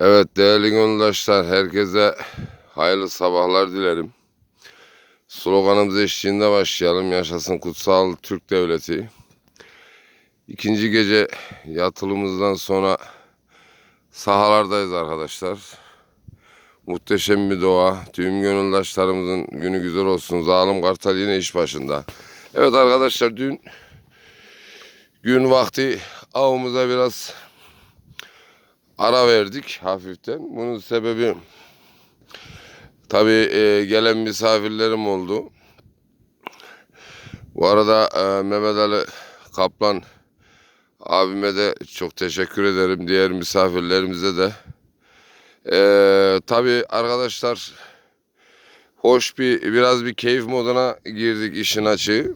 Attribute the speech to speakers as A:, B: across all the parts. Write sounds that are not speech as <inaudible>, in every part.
A: Evet değerli gönüldaşlar herkese hayırlı sabahlar dilerim. Sloganımız eşliğinde başlayalım. Yaşasın kutsal Türk Devleti. İkinci gece yatılımızdan sonra sahalardayız arkadaşlar. Muhteşem bir doğa. Tüm gönüldaşlarımızın günü güzel olsun. Zalim Kartal yine iş başında. Evet arkadaşlar dün gün vakti avımıza biraz ara verdik hafiften. Bunun sebebi tabii e, gelen misafirlerim oldu. Bu arada e, Mehmet Ali Kaplan abime de çok teşekkür ederim. Diğer misafirlerimize de. E, tabii arkadaşlar hoş bir biraz bir keyif moduna girdik işin açığı.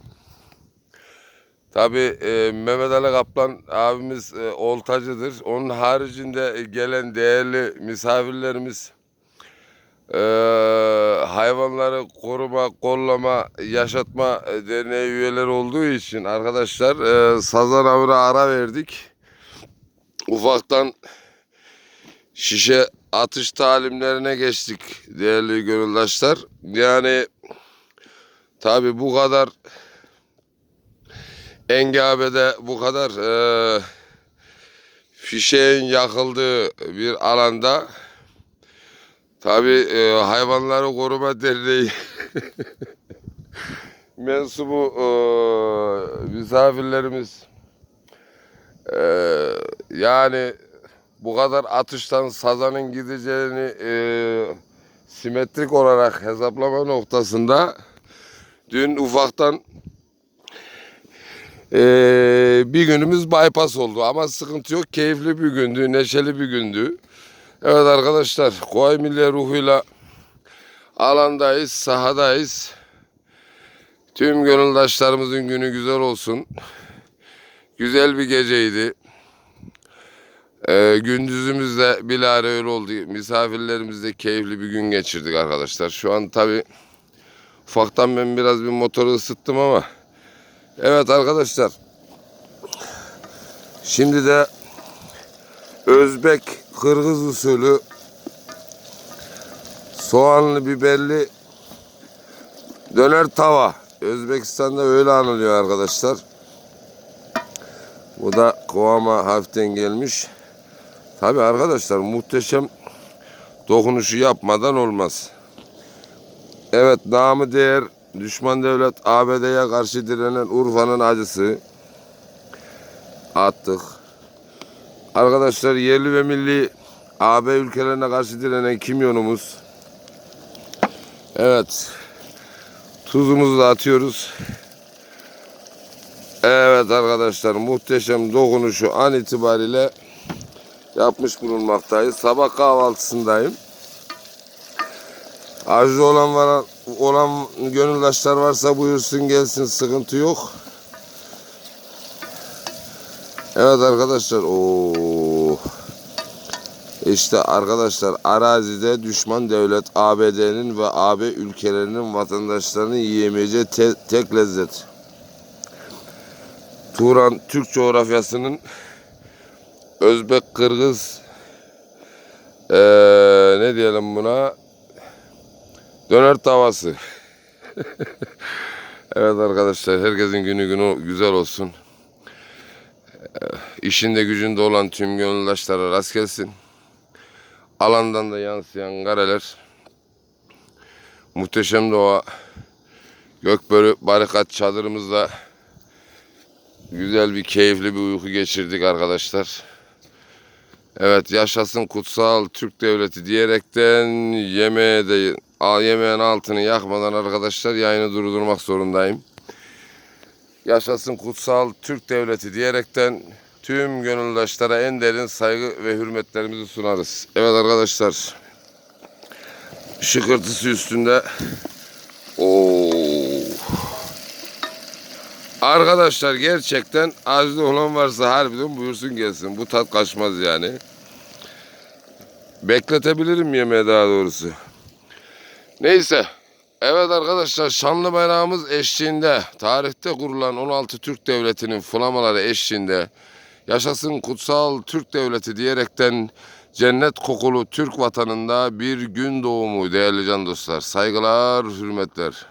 A: Tabii e, Mehmet Ali Kaplan abimiz e, oltacıdır. Onun haricinde gelen değerli misafirlerimiz e, hayvanları koruma, kollama, yaşatma e, derneği üyeleri olduğu için arkadaşlar e, sazan avına ara verdik. Ufaktan şişe atış talimlerine geçtik değerli gönüldaşlar. Yani tabii bu kadar Engabe'de bu kadar e, fişeğin yakıldığı bir alanda tabi e, hayvanları koruma <laughs> derneği mensubu e, misafirlerimiz e, yani bu kadar atıştan sazanın gideceğini e, simetrik olarak hesaplama noktasında dün ufaktan ee, bir günümüz bypass oldu ama sıkıntı yok. Keyifli bir gündü, neşeli bir gündü. Evet arkadaşlar, Kuvayi Milliye ruhuyla alandayız, sahadayız. Tüm gönüldaşlarımızın günü güzel olsun. Güzel bir geceydi. Ee, gündüzümüz de bilahare öyle oldu. Misafirlerimizle keyifli bir gün geçirdik arkadaşlar. Şu an tabi ufaktan ben biraz bir motoru ısıttım ama Evet arkadaşlar. Şimdi de Özbek Kırgız usulü soğanlı biberli döner tava. Özbekistan'da öyle anılıyor arkadaşlar. Bu da kıvama hafiften gelmiş. Tabi arkadaşlar muhteşem dokunuşu yapmadan olmaz. Evet namı değer Düşman devlet ABD'ye karşı direnen Urfa'nın acısı attık. Arkadaşlar yerli ve milli AB ülkelerine karşı direnen kimyonumuz. Evet. Tuzumuzu da atıyoruz. Evet arkadaşlar muhteşem dokunuşu an itibariyle yapmış bulunmaktayız. Sabah kahvaltısındayım. Arzu olan var, olan gönüldaşlar varsa buyursun gelsin sıkıntı yok. Evet arkadaşlar o işte arkadaşlar arazide düşman devlet ABD'nin ve AB ülkelerinin vatandaşlarının yiyemeyeceği te tek lezzet. Turan Türk coğrafyasının Özbek, Kırgız ee, ne diyelim buna Döner tavası. <laughs> evet arkadaşlar herkesin günü günü güzel olsun. Ee, işinde gücünde olan tüm gönüldaşlara rast gelsin. Alandan da yansıyan kareler. Muhteşem doğa. Gökbörü barikat çadırımızda güzel bir keyifli bir uyku geçirdik arkadaşlar. Evet yaşasın kutsal Türk devleti diyerekten yemeğe de yemeğin altını yakmadan arkadaşlar yayını durdurmak zorundayım. Yaşasın kutsal Türk devleti diyerekten tüm gönüldaşlara en derin saygı ve hürmetlerimizi sunarız. Evet arkadaşlar. Şıkırtısı üstünde. Oo. Arkadaşlar gerçekten acılı olan varsa harbiden buyursun gelsin. Bu tat kaçmaz yani. Bekletebilirim yemeği daha doğrusu. Neyse. Evet arkadaşlar şanlı bayrağımız eşliğinde tarihte kurulan 16 Türk Devleti'nin flamaları eşliğinde yaşasın kutsal Türk Devleti diyerekten cennet kokulu Türk vatanında bir gün doğumu değerli can dostlar. Saygılar, hürmetler.